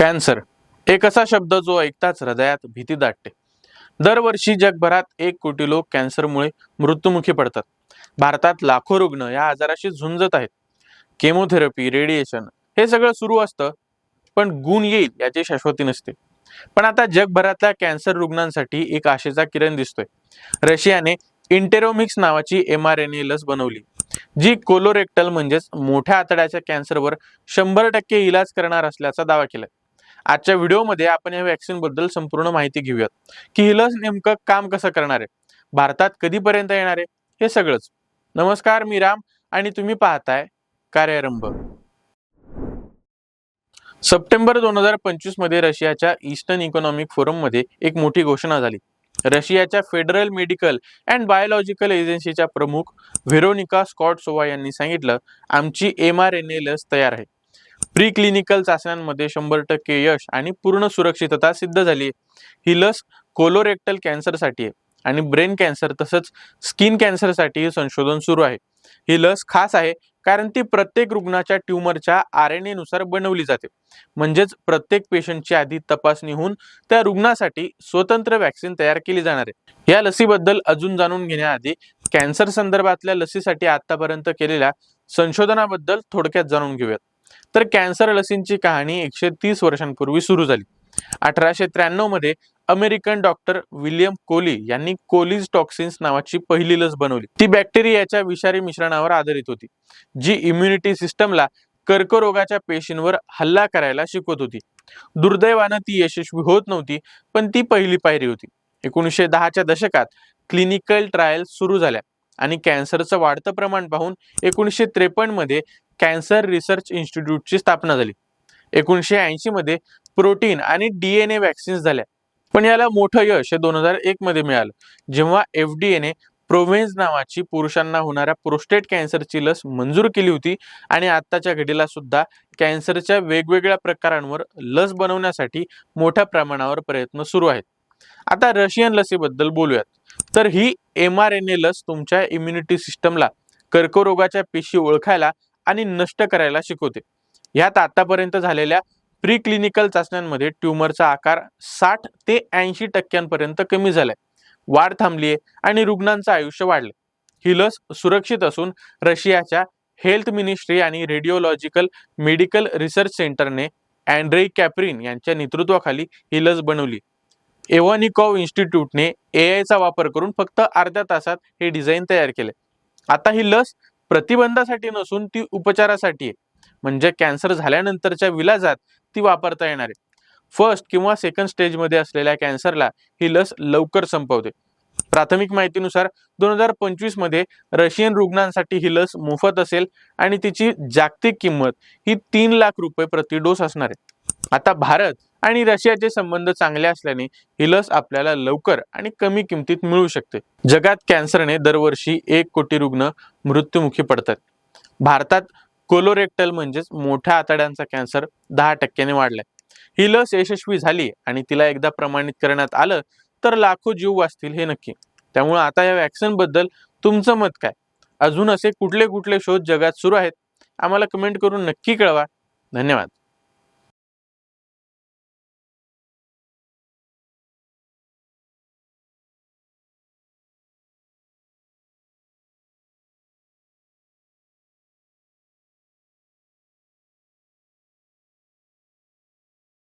Cancer. एक असा शब्द जो ऐकताच हृदयात भीती दाटते. दरवर्षी जगभरात एक कोटी लोक कॅन्सरमुळे मृत्युमुखी पडतात. भारतात लाखो रुग्ण या आजाराशी झुंजत आहेत. केमोथेरपी रेडिएशन हे सगळं सुरू असतं पण गुण येईल याची शाश्वती नसते. पण आता जगभरातल्या कॅन्सर रुग्णांसाठी एक आशेचा किरण दिसतोय. रशियाने इंटेरोमिक्स नावाची एम आर एन ए लस बनवली जी कोलोरेक्टल म्हणजेच मोठ्या आतड्याच्या कॅन्सरवर शंभर टक्के इलाज करणार असल्याचा दावा केलाय. आजच्या व्हिडिओमध्ये आपण या वॅक्सिनबद्दल संपूर्ण माहिती घेऊयात. की ही लस नेमकं काम कसं करणार आहे? भारतात कधीपर्यंत येणार आहे? हे सगळंच. नमस्कार मी राम आणि तुम्ही पाहताय कार्यारंभ. सप्टेंबर दोन हजार पंचवीसमध्ये रशियाच्या ईस्टर्न इकॉनॉमिक फोरममध्ये एक मोठी घोषणा झाली. रशियाच्या फेडरल मेडिकल अँड बायोलॉजिकल एजन्सीच्या प्रमुख व्हेरोनिका स्कॉट सोवा यांनी सांगितलं आमची एम आर एन ए लस तयार आहे. प्री क्लिनिकल चाचण्यांमध्ये शंभर टक्के यश आणि पूर्ण सुरक्षितता सिद्ध झाली आहे. ही लस कोलोरेक्टल कॅन्सरसाठी आहे आणि ब्रेन कॅन्सर तसंच स्किन कॅन्सरसाठी संशोधन सुरू आहे. ही लस खास आहे कारण ती प्रत्येक रुग्णाच्या ट्यूमरच्या आर एन एनुसार बनवली जाते. म्हणजेच प्रत्येक पेशंटची आधी तपासणी होऊन त्या रुग्णासाठी स्वतंत्र वॅक्सिन तयार केली जाणार आहे. या लसीबद्दल अजून जाणून घेण्याआधी कॅन्सर संदर्भातल्या लसीसाठी आतापर्यंत केलेल्या संशोधनाबद्दल थोडक्यात जाणून घेऊयात. तर कॅन्सर लसींची कहाणी एकशे तीस वर्षांपूर्वी सुरू झाली. अठराशे त्र्याण्णवमध्ये अमेरिकन डॉक्टर विलियम कोली यांनी कोलीज टॉक्सिन्स नावाची पहिली लस बनवली. ती बॅक्टेरियाच्या विषारी मिश्रणावर आधारित होती जी इम्युनिटी सिस्टमला कर्करोगाच्या पेशींवर हल्ला करायला शिकवत होती. दुर्दैवानं ती यशस्वी होत नव्हती पण ती पहिली पायरी होती. एकोणीसशे दहाच्या दशकात क्लिनिकल ट्रायल सुरू झाल्या. आणि कॅन्सरचं वाढतं प्रमाण पाहून एकोणीसशे त्रेपन्नमध्ये कॅन्सर रिसर्च इन्स्टिट्यूटची स्थापना झाली. एकोणीसशे ऐंशी मध्ये प्रोटीन आणि डीएनए वॅक्सिन्स झाल्या. पण याला मोठं यश हे दोन हजार एक मध्ये मिळालं जेव्हा एफ डी एने प्रोव्हेन्स नावाची पुरुषांना होणाऱ्या प्रोस्टेट कॅन्सरची लस मंजूर केली होती आणि आत्ताच्या घडीला सुद्धा कॅन्सरच्या वेगवेगळ्या प्रकारांवर लस बनवण्यासाठी मोठ्या प्रमाणावर प्रयत्न सुरू आहेत. आता रशियन लसीबद्दल बोलूयात. तर ही एम आर एन ए लस तुमच्या इम्युनिटी सिस्टमला कर्करोगाच्या पेशी ओळखायला आणि नष्ट करायला शिकवते. यात आतापर्यंत झालेल्या प्री क्लिनिकल चाचण्यांमध्ये ट्यूमरचा आकार साठ ते ऐंशी टक्क्यांपर्यंत कमी झालाय. वाढ थांबलीये आणि रुग्णांचं आयुष्य वाढले ही लस सुरक्षित असून रशियाच्या हेल्थ मिनिस्ट्री आणि रेडिओलॉजिकल मेडिकल रिसर्च सेंटरने अँड्रे कॅप्रिन यांच्या नेतृत्वाखाली ही लस बनवली. एव्हानिकॉव इन्स्टिट्यूटने ए आयचा वापर करून फक्त अर्ध्या तासात हे डिझाईन तयार केले. आता ही लस प्रतिबंधासाठी नसून ती उपचारासाठी आहे. म्हणजे कॅन्सर झाल्यानंतरच्या विलाजात ती वापरता येणार आहे. फर्स्ट किंवा सेकंड स्टेजमध्ये असलेल्या कॅन्सरला ही लस लवकर संपवते. प्राथमिक माहितीनुसार दोन हजार पंचवीसमध्ये रशियन रुग्णांसाठी ही लस मोफत असेल आणि तिची जागतिक किंमत ही तीन लाख रुपये प्रति डोस असणार आहे. आता भारत आणि रशियाचे संबंध चांगले असल्याने ही लस आपल्याला लवकर आणि कमी किमतीत मिळू शकते. जगात कॅन्सरने दरवर्षी एक कोटी रुग्ण मृत्युमुखी पडतात. भारतात कोलोरेक्टल म्हणजेच मोठ्या आतड्यांचा कॅन्सर दहा टक्क्याने वाढलाय. ही लस यशस्वी झाली आणि तिला एकदा प्रमाणित करण्यात आलं तर लाखो जीव वाचतील हे नक्की. त्यामुळे आता या वॅक्सिनबद्दल तुमचं मत काय? अजून असे कुठले कुठले शोध जगात सुरू आहेत? आम्हाला कमेंट करून नक्की कळवा. धन्यवाद.